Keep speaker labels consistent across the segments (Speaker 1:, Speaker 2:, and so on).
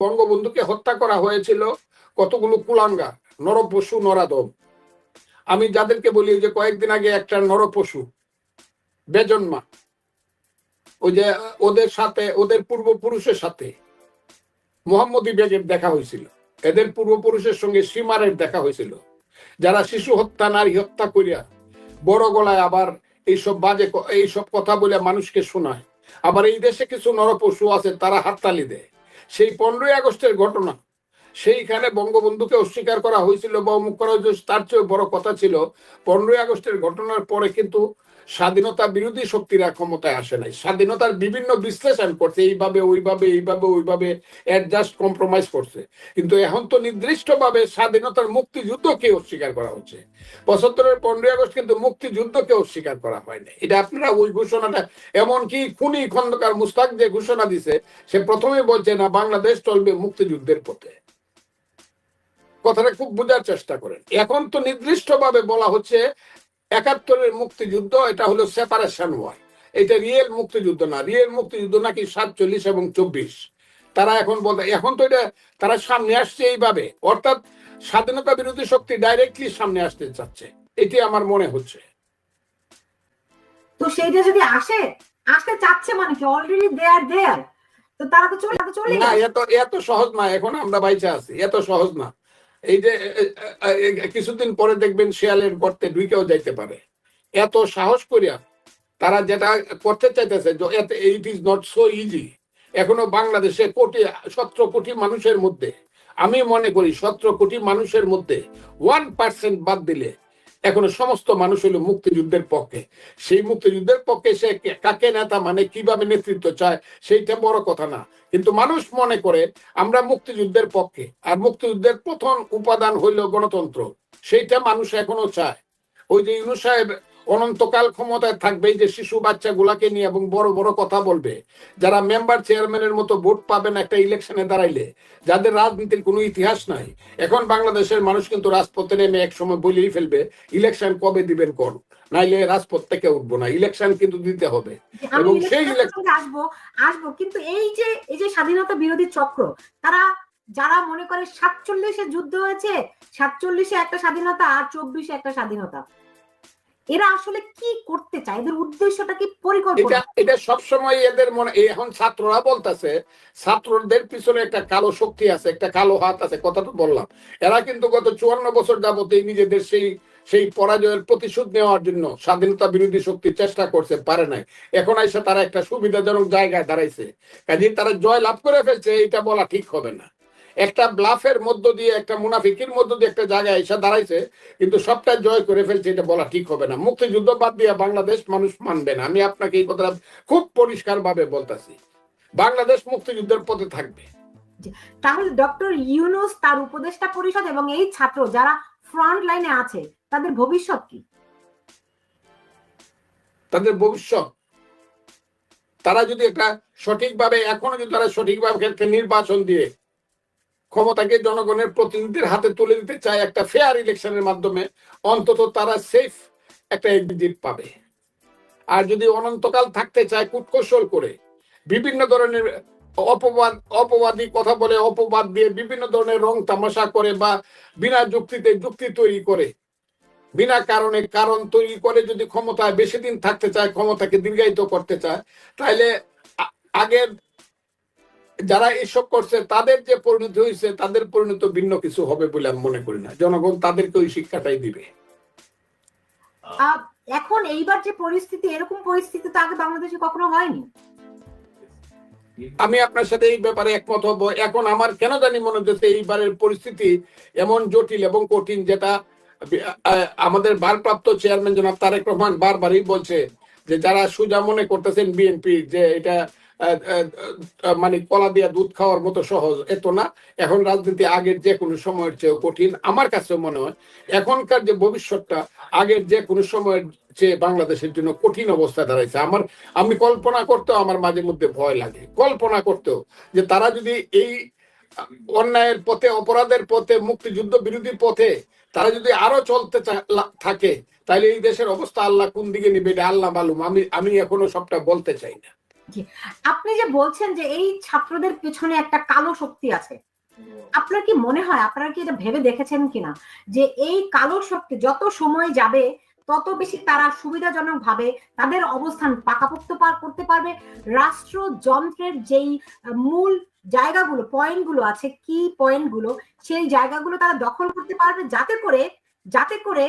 Speaker 1: বঙ্গবন্ধুকে হত্যা করা হয়েছিল কতগুলো কুলাঙ্গা নরপশু নরাদম আমি যাদেরকে বলি যে কয়েকদিন আগে একটা নরপশু, বেজন্মা। ওই যে ওদের সাথে, ওদের পূর্বপুরুষের সাথে মোহাম্মদী বেগের দেখা হয়েছিল। এদের পূর্বপুরুষের সঙ্গে সীমারের দেখা হয়েছিল। যারা শিশু হত্যা, নারী হত্যা করিয়া বড় গলায় আবার এইসব বাজে এইসব কথা বলে মানুষকে শোনায়। আবার এই দেশে কিছু নরপশু আছে, তারা হাততালি দেয়। সেই পনেরোই আগস্টের ঘটনা। সেইখানে বঙ্গবন্ধুকে অস্বীকার করা হয়েছিল বা অমুক করা হয়েছিল, তার চেয়ে বড় কথা ছিল, পনেরোই আগস্টের ঘটনার পরে কিন্তু স্বাধীনতা বিরোধী শক্তিরা ক্ষমতায় আসে নাই। স্বাধীনতার বিভিন্ন বিশ্লেষণ করছে, এইভাবে, ওইভাবে এইভাবে, ওইভাবে অ্যাডজাস্ট কম্প্রোমাইজ করছে। কিন্তু এখন তো নির্দিষ্টভাবে স্বাধীনতার মুক্তিযুদ্ধকে অস্বীকার করা হচ্ছে। পঁচাত্তরের পনেরোই আগস্ট কিন্তু মুক্তিযুদ্ধকে অস্বীকার করা হয় না এটা আপনারা ওই ঘোষণাটা, এমনকি খুনি খন্দকার মুস্তাক যে ঘোষণা দিছে, সে প্রথমে বলছে, না, বাংলাদেশ চলবে মুক্তিযুদ্ধের পথে। কথাটা খুব বোঝার চেষ্টা করেন। এখন তো নির্দিষ্টভাবে বলা হচ্ছে একাত্তরের মুক্তিযুদ্ধ এটা হলো সেপারেশন ওয়ার এটা রিয়েল মুক্তিযুদ্ধ না। রিয়েল মুক্তিযুদ্ধ নাকি সাতচল্লিশ এবং চব্বিশ। তারা এখন বলতে এখন তো এটা তারা সামনে আসছে এইভাবে। অর্থাৎ স্বাধীনতা বিরোধী শক্তি ডাইরেক্টলি সামনে আসতে চাচ্ছে। এটি আমার মনে হচ্ছে।
Speaker 2: তো সেইটা যদি আসে আসতে চাচ্ছে মানে কি? অলরেডি দে আর দেয়ার তো তারা তো চলে চলে
Speaker 1: না এত এত সহজ না। এখন আমরা বাইচে আছি। এত সহজ না। এই যে কিছুদিন পরে দেখবেন শিয়ালের গর্তে ঢুকেও যাইতে পারে। এত সাহস করিয়া তারা যেটা করতে চাইতেছে it is not so easy এখনও বাংলাদেশে কোটি, সতেরো কোটি মানুষের মধ্যে, আমি মনে করি সতেরো কোটি মানুষের মধ্যে ওয়ান পার্সেন্ট বাদ দিলে এখনও সমস্ত মানুষ হলো মুক্তিযুদ্ধের পক্ষে। সেই মুক্তিযুদ্ধের পক্ষে সে কাকে নেতা মানে কীভাবে নেতৃত্ব চায়, সেইটা বড় কথা না। কিন্তু মানুষ মনে করে আমরা মুক্তিযুদ্ধের পক্ষে, আর মুক্তিযুদ্ধের প্রথম উপাদান হইল গণতন্ত্র। সেইটা মানুষ এখনও চায়। ওই যে ইউনু সাহেব অনন্তকাল ক্ষমতায় থাকবে এই যে শিশু বাচ্চাগুলাকে নিয়ে এবং বড় বড় কথা বলবে। যারা মেম্বার চেয়ারম্যানের মতো ভোট পাবেন একটা ইলেকশনে দাঁড়াইলে যাদের রাজনীতির কোনো ইতিহাস নাই এখন বাংলাদেশের মানুষ কিন্তু রাজপথে নেমে এক সময় বলেই ফেলবে ইলেকশন কবে দিবেন কোন? নাইলে রাজপথ থেকে উঠবো না ইলেকশন কিন্তু দিতে হবে। এবং সেই ইলেকশন-
Speaker 2: আসব আসব। কিন্তু এই যে এই যে স্বাধীনতা বিরোধী চক্র তারা যারা মনে করে সাতচল্লিশে যুদ্ধ হয়েছে সাতচল্লিশে একটা স্বাধীনতা আর চব্বিশে একটা স্বাধীনতা। এরা আসলে কি করতে চায়? এদের উদ্দেশ্যটা কি পরিকল্পনা?
Speaker 1: এটা সবসময় এদের মনে এখন ছাত্ররা বলতেছে, ছাত্রদের পিছনে একটা কালো শক্তি আছে, একটা কালো হাত আছে, কথা তো বললাম। এরা কিন্তু গত চুয়ান্ন বছর যাবত এই নিজেদের সেই সেই পরাজয়ের প্রতিশোধ নেওয়ার জন্য স্বাধীনতা বিরোধী শক্তি চেষ্টা করছে, পারে নাই। এখন এসে তারা একটা সুবিধাজনক জায়গায় দাঁড়াইছে। কাজে তারা জয় লাভ করে ফেলছে এটা বলা ঠিক হবে না। একটা ব্লাফের মধ্য দিয়ে একটা মুনাফিকির মধ্য দিয়ে একটা জায়গায় এসে দাঁড়াইছে কিন্তু সবটা জয় করে ফেলছে এটা বলা ঠিক হবে না। মুক্তিযুদ্ধ বাদ দিয়ে বাংলাদেশ মানুষ মানবে না। আমি আপনাকে এই কথাটা খুব পরিষ্কার ভাবে বলতেছি। বাংলাদেশ মুক্তিযুদ্ধের পথে থাকবে।
Speaker 2: তাহলে ডক্টর ইউনুস তার উপদেষ্টা পরিষদ এবং এই ছাত্র যারা ফ্রন্ট লাইনে আছে তাদের ভবিষ্যৎ কি?
Speaker 1: তাদের ভবিষ্যৎ? তারা যদি একটা সঠিকভাবে এখনও যদি তারা সঠিকভাবে একটা নির্বাচন দিয়ে ক্ষমতাকে জনগণের প্রতিনিধিদের হাতে তুলে দিতে চায় একটা ফেয়ার ইলেকশনের মাধ্যমে, অন্তত তারা সেফ একটা এক্সিট পাবে। আর যদি অনন্তকাল থাকতে চায় কূটকৌশল করে, বিভিন্ন ধরনের অপবাদ, অপবাদী কথা বলে অপবাদ দিয়ে বিভিন্ন ধরনের রং তামাশা করে বা বিনা যুক্তিতে যুক্তি তৈরি করে, বিনা কারণে কারণ তৈরি করে যদি ক্ষমতায় বেশি দিন থাকতে চায়, ক্ষমতাকে দীর্ঘায়িত করতে চায়, তাহলে আগের যারা এসব করছে তাদের যে পরিণতি হয়েছে তাদের পরিণত ভিন্ন কিছু হবে বলে আমি মনে করি না। জনগণ তাদেরকে ওই শিক্ষাটাই দিবে।
Speaker 2: এখন এইবার যে পরিস্থিতি এরকম পরিস্থিতি তো আগে বাংলাদেশে কখনো হয়নি।
Speaker 1: আমি আপনার সাথে এই ব্যাপারে একমত হব। এখন আমার কেন জানি মনে হচ্ছে এইবারের পরিস্থিতি এমন জটিল এবং কঠিন যেটা আমাদের ভারপ্রাপ্ত চেয়ারম্যান জনাব তারেক রহমান বারবারই বলছে যে যারা সুজা মনে করতেছেন বিএনপি যে এটা মানে কলা দিয়া দুধ খাওয়ার মতো সহজ। এত না, এখন রাজনীতি আগের যে কোনো সময়ের চেয়ে কঠিন। আমার কাছে মনে হয়, এখনকার যে ভবিষ্যৎটা আগের যে কোনো সময়ের চেয়ে বাংলাদেশের জন্য কঠিন অবস্থা দাঁড়াইছে। আমার, আমি কল্পনা করতেও আমার মাঝে মধ্যে ভয় লাগে। কল্পনা করতেও যে তারা যদি এই অন্যায়ের পথে, অপরাধের পথে, মুক্তিযুদ্ধ বিরোধী পথে তারা যদি আরও চলতে থাকে তাহলে এই দেশের অবস্থা আল্লাহ কোন দিকে নিবে এটা আল্লাহ মালুম। আমি আমি এখনও সবটা বলতে চাই না।
Speaker 2: আপনি যে বলছেন যে এই ছাত্রদের পেছনে একটা কালো শক্তি আছে, আপনার কি মনে হয়, আপনারা কি এটা ভেবে দেখেছেন কিনা? যে এই কালো শক্তি যত সময় যাবে, তত বেশি তারা সুবিধাজনক ভাবে তাদের অবস্থান পাকাপোক্ত করতে পারবে। রাষ্ট্রযন্ত্রের যেই মূল জায়গাগুলো, পয়েন্টগুলো আছে, কি পয়েন্টগুলো, সেই জায়গাগুলো তারা দখল করতে পারবে। যাতে করে যাতে করে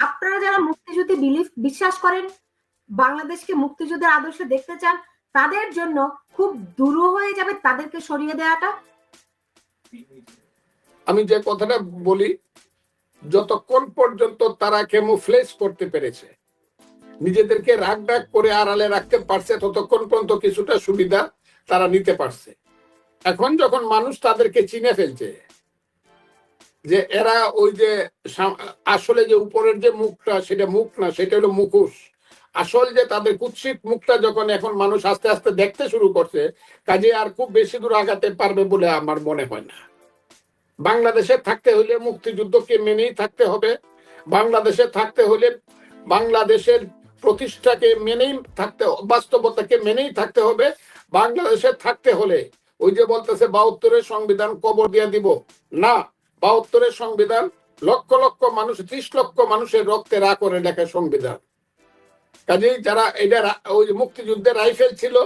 Speaker 2: আপনারা যারা মুক্তিযুদ্ধে বিলিফ, বিশ্বাস করেন, বাংলাদেশকে মুক্তিযুদ্ধের আদর্শ দেখতে চান তাদের জন্য খুব দূর হয়ে যাবে তাদেরকে সরিয়ে দেওয়াটা?
Speaker 1: আমি যে কথাটা বলি, যতক্ষণ পর্যন্ত তারা কেমোফ্লেজ করতে পেরেছে, নিজেদেরকে রাগ ডাক করে আড়ালে রাখতে পারছে, ততক্ষণ পর্যন্ত কিছুটা সুবিধা তারা নিতে পারছে। এখন যখন মানুষ তাদেরকে চিনে ফেলছে যে এরা ওই যে আসলে যে উপরের যে মুখটা, সেটা মুখ না, সেটা হলো মুখোশ। আসল যে তাদের কুৎসিত মুখটা যখন এখন মানুষ আস্তে আস্তে দেখতে শুরু করছে, কাজে আর খুব বেশি দূর আগাতে পারবে বলে আমার মনে হয় না। বাংলাদেশে থাকতে হলে মুক্তিযুদ্ধকে মেনেই থাকতে হবে। বাংলাদেশে থাকতে হলে বাংলাদেশের প্রতিষ্ঠাকে মেনেই থাকতে, বাস্তবতাকে মেনেই থাকতে হবে। বাংলাদেশে থাকতে হলে ওই যে বলতেছে বাহাত্তরের সংবিধান কবর দিয়ে দিব। না, বাহাত্তরের সংবিধান লক্ষ লক্ষ মানুষ, ত্রিশ লক্ষ মানুষের রক্তে রা করে লেখা সংবিধান। কাজেই যারা এটা ওই মুক্তিযুদ্ধের রাইফেল ছিল,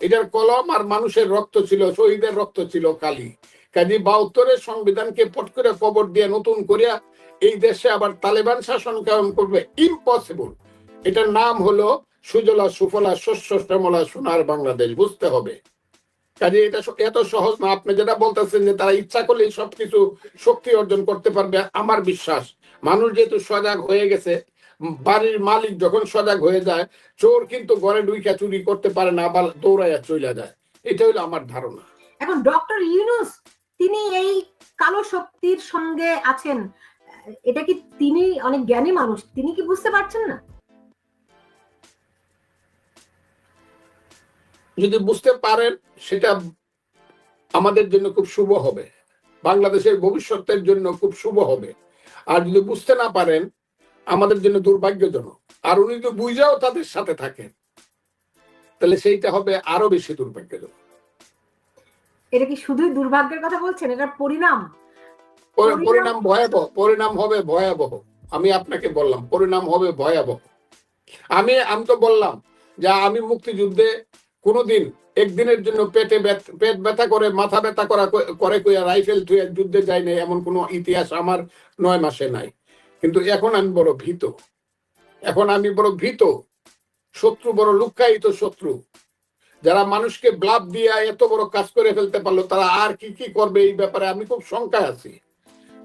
Speaker 1: এটার কলম আর মানুষের রক্ত ছিল, শহীদের রক্ত ছিল কালি। কাজী বাহাত্তরের সংবিধানকে পট করে কবর দিয়ে নতুন করিয়া এই দেশে আবার তালেবান শাসন কায়েম করবে। ইম্পসিবল এটার নাম হলো সুজলা সুফলা শস্য শ্যামলা সোনার বাংলাদেশ, বুঝতে হবে। কাজে এটা এত সহজ না, আপনি যেটা বলতেছেন যে তারা ইচ্ছা করলেই সবকিছু শক্তি অর্জন করতে পারবে, আমার বিশ্বাস। মানুষ যেহেতু সজাগ হয়ে গেছে বাড়ির মালিক যখন সজাগ হয়ে যায় চোর কিন্তু ঘরে ডুইকা চুরি করতে পারে না আবার দৌড়াইয়া চলে যায়। এটা হলো আমার ধারণা।
Speaker 2: এখন ডক্টর ইউনুস তিনি এই কালো শক্তির সঙ্গে আছেন এটা কি তিনি অনেক জ্ঞানী মানুষ? তিনি কি বুঝতে পারছেন না?
Speaker 1: যদি বুঝতে পারেন সেটা আমাদের জন্য খুব শুভ হবে। বাংলাদেশের ভবিষ্যতের জন্য খুব শুভ হবে। আর যদি বুঝতে না পারেন আমাদের জন্য দুর্ভাগ্যজনক। আর উনি তো বুঝাও তাদের সাথে থাকেন। তাহলে সেইটা হবে আরও বেশি দুর্ভাগ্যজনক।
Speaker 2: এটা কি শুধুই দুর্ভাগ্যের কথা বলছেন? এটার পরিণাম? পরিণাম-
Speaker 1: ভয়াবহ। পরিণাম হবে ভয়াবহ। আমি আপনাকে বললাম পরিণাম হবে ভয়াবহ। আমি আমি তো বললাম যে আমি মুক্তিযুদ্ধে কোনোদিন একদিনের জন্য পেটে পেট ব্যথা করে মাথা ব্যথা করা করে কইয়া রাইফেল থুয়ে যুদ্ধে যাই নাই এমন কোনো ইতিহাস আমার নয় মাসে নাই। কিন্তু এখন আমি বড় ভীত। এখন আমি বড় ভীত। শত্রু বড় লুক্কায়িত শত্রু। যারা মানুষকে ব্লাব দিয়া এত বড় কাজ করে ফেলতে পারল তারা আর কি কি করবে এই ব্যাপারে আমি খুব শঙ্কায় আছি।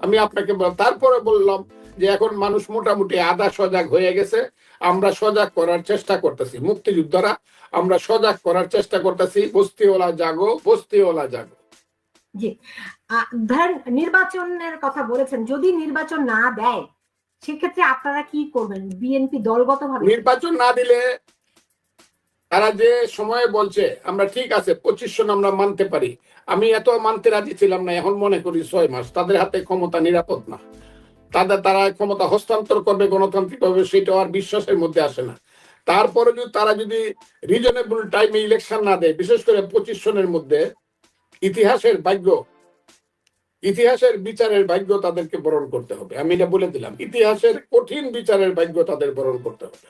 Speaker 1: আমি আপনাকে তারপরে বললাম যে এখন মানুষ মোটামুটি আধা সজাগ হয়ে গেছে। আমরা সজাগ করার চেষ্টা করতেছি। মুক্তিযোদ্ধারা আমরা সজাগ করার চেষ্টা করতেছি। বস্তিওয়ালা জাগো বস্তিওয়ালা জাগো।
Speaker 2: আহ, ধরেন নির্বাচনের কথা বলেছেন। যদি নির্বাচন না দেয় সেক্ষেত্রে আপনারা কি করবেন? বিএনপি দলগত ভাবে
Speaker 1: নির্বাচন না দিলে তারা যে সময়ে বলছে, আমরা ঠিক আছে পঁচিশ সন আমরা মানতে পারি। আমি এত মানতে রাজি ছিলাম না, এখন মনে করি ছয় মাস। তাদের হাতে ক্ষমতা নিরাপদ না। তাদের, তারা ক্ষমতা হস্তান্তর করবে গণতান্ত্রিক ভাবে সেটা আর বিশ্বাসের মধ্যে আসে না। তারপরে যদি তারা যদি রিজনেবল টাইমে ইলেকশন না দেয়, বিশেষ করে পঁচিশ সনের মধ্যে, ইতিহাসের ভাগ্য ইতিহাসের বিচারের ভাগ্য তাদেরকে বরণ করতে হবে। আমি এটা বলে দিলাম ইতিহাসের কঠিন বিচারের ভাগ্য তাদের বরণ করতে হবে।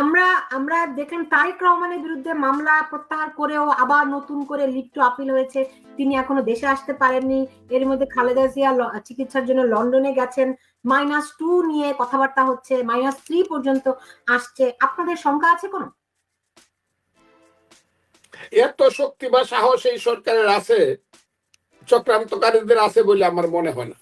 Speaker 2: আমরা আমরা দেখলাম তারেক রহমানের বিরুদ্ধে মামলা প্রত্যাহার করেও আবার নতুন করে লিভ আপিল হয়েছে। তিনি এখনও দেশে আসতে পারেননি। এর মধ্যে খালেদা জিয়া চিকিৎসার জন্য লন্ডনে গেছেন। মাইনাস টু নিয়ে কথাবার্তা হচ্ছে মাইনাস থ্রি পর্যন্ত আসছে। আপনাদের শঙ্কা আছে কোনো?
Speaker 1: এত শক্তি বা সাহস এই সরকারের আছে চক্রান্তকারীদের আছে বলে আমার মনে হয় না।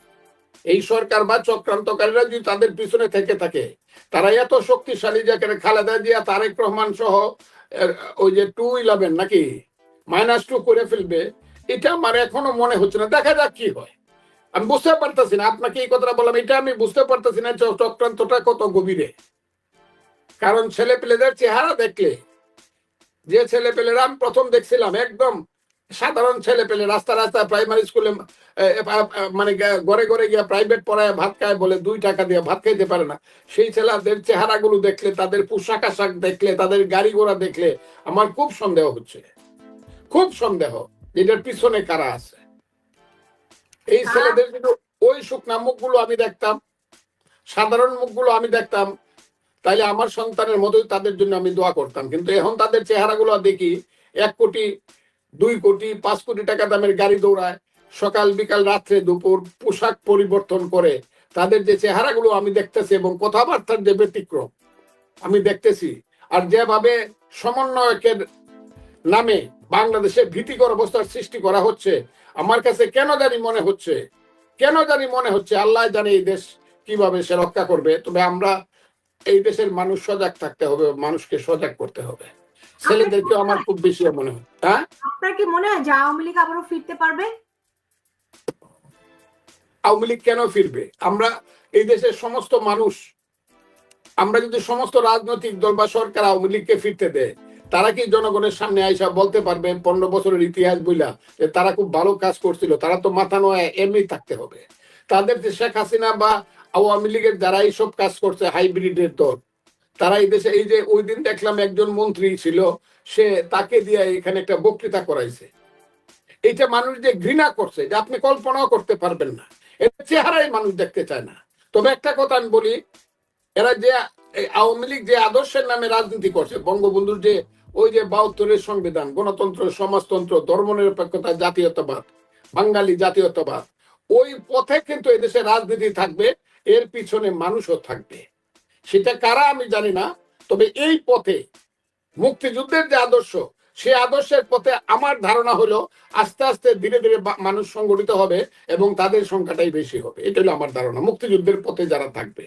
Speaker 1: এই সরকার বা চক্রান্তকারীরা যদি তাদের পিছনে থেকে থাকে তারা এত শক্তিশালী যাকে খালেদা জিয়া, তারেক রহমান সহ ওই যে টু ইলেভেন নাকি মাইনাস টু করে ফেলবে, এটা আমার এখনও মনে হচ্ছে না। দেখা যাক কি হয়। আমি বুঝতে পারতেছি না, আপনাকে এই কথাটা বললাম, এটা আমি বুঝতে পারতেছি না চক্রান্তটা কত গভীরে। কারণ ছেলে পেলেদের চেহারা দেখলে, যে ছেলে পেলেরা আমি প্রথম দেখছিলাম, একদম সাধারণ ছেলে পেলে রাস্তা রাস্তায় প্রাইমারি স্কুলে মানে ঘরে ঘরে গিয়ে প্রাইভেট পড়ায় ভাত খায় বলে দুই টাকা দিয়ে ভাত খাইতে পারে না। সেই ছেলেদের চেহারাগুলো দেখলে তাদের পোশাক আশাক দেখলে তাদের গাড়ি ঘোড়া দেখলে আমার খুব সন্দেহ হচ্ছে। খুব সন্দেহ এটার পিছনে কারা আছে? এই ছেলেদের কিন্তু ওই শুকনা মুখগুলো আমি দেখতাম সাধারণ মুখগুলো আমি দেখতাম। তাইলে আমার সন্তানের মতোই তাদের জন্য আমি দোয়া করতাম। কিন্তু এখন তাদের চেহারাগুলো দেখি এক কোটি দুই কোটি, পাঁচ কোটি টাকা দামের গাড়ি দৌড়ায়। সকাল, বিকাল, রাত্রে, দুপুর পোশাক পরিবর্তন করে তাদের যে চেহারাগুলো আমি দেখতেছি এবং কথাবার্তার যে ব্যতিক্রম আমি দেখতেছি আর যেভাবে সমন্বয়কের নামে বাংলাদেশে ভীতিকর অবস্থার সৃষ্টি করা হচ্ছে, আমার কাছে কেন জানি মনে হচ্ছে, কেন জানি মনে হচ্ছে আল্লাহ জানে এই দেশ কীভাবে সে রক্ষা করবে, তবে আমরা এই দেশের মানুষ সজাগ থাকতে হবে, মানুষকে সজাগ করতে হবে। ছেলেদেরকে আমার খুব বেশি মনে হয় হ্যাঁ?
Speaker 2: আপনার কি মনে হয় যে আওয়ামী লীগ আবারও ফিরতে পারবে?
Speaker 1: আওয়ামী লীগ কেন ফিরবে? আমরা এই দেশের সমস্ত মানুষ আমরা যদি সমস্ত রাজনৈতিক দল বা সরকার আওয়ামী লীগকে ফিরতে দেয় তারা কি জনগণের সামনে আইসা বলতে পারবে পনেরো বছরের ইতিহাস বইলা যে তারা খুব ভালো কাজ করছিল তারা তো মাথা নয় এমনি থাকতে হবে। তাদের যে শেখ হাসিনা বা আওয়ামী লীগের যারা এইসব কাজ করছে হাইব্রিডের দল তারা এই দেশে, এই যে ওই দিন দেখলাম একজন মন্ত্রী ছিল, সে তাকে দিয়ে এখানে একটা বক্তৃতা করাইছে। এইটা মানুষ যে ঘৃণা করছে যে আপনি কল্পনাও করতে পারবেন না। এর চেহারাই মানুষ দেখতে চায় না। তবে একটা কথা আমি বলি, এরা যে আওয়ামী লীগ যে আদর্শের নামে রাজনীতি করছে, বঙ্গবন্ধুর যে ওই যে বাহাত্তরের সংবিধান, গণতন্ত্র, সমাজতন্ত্র, ধর্মনিরপেক্ষতা, জাতীয়তাবাদ, বাঙালি জাতীয়তাবাদ, ওই পথে কিন্তু এদেশে রাজনীতি থাকবে, এর পিছনে মানুষও থাকবে। সেটা কারা আমি জানি না, তবে এই পথে, মুক্তিযুদ্ধের যে আদর্শ সে আদর্শের পথে আমার ধারণা হলো আস্তে আস্তে ধীরে ধীরে মানুষ সংগঠিত হবে এবং তাদের সংখ্যাটাই বেশি হবে। এটা হলো আমার ধারণা। মুক্তিযুদ্ধের পথে যারা থাকবে।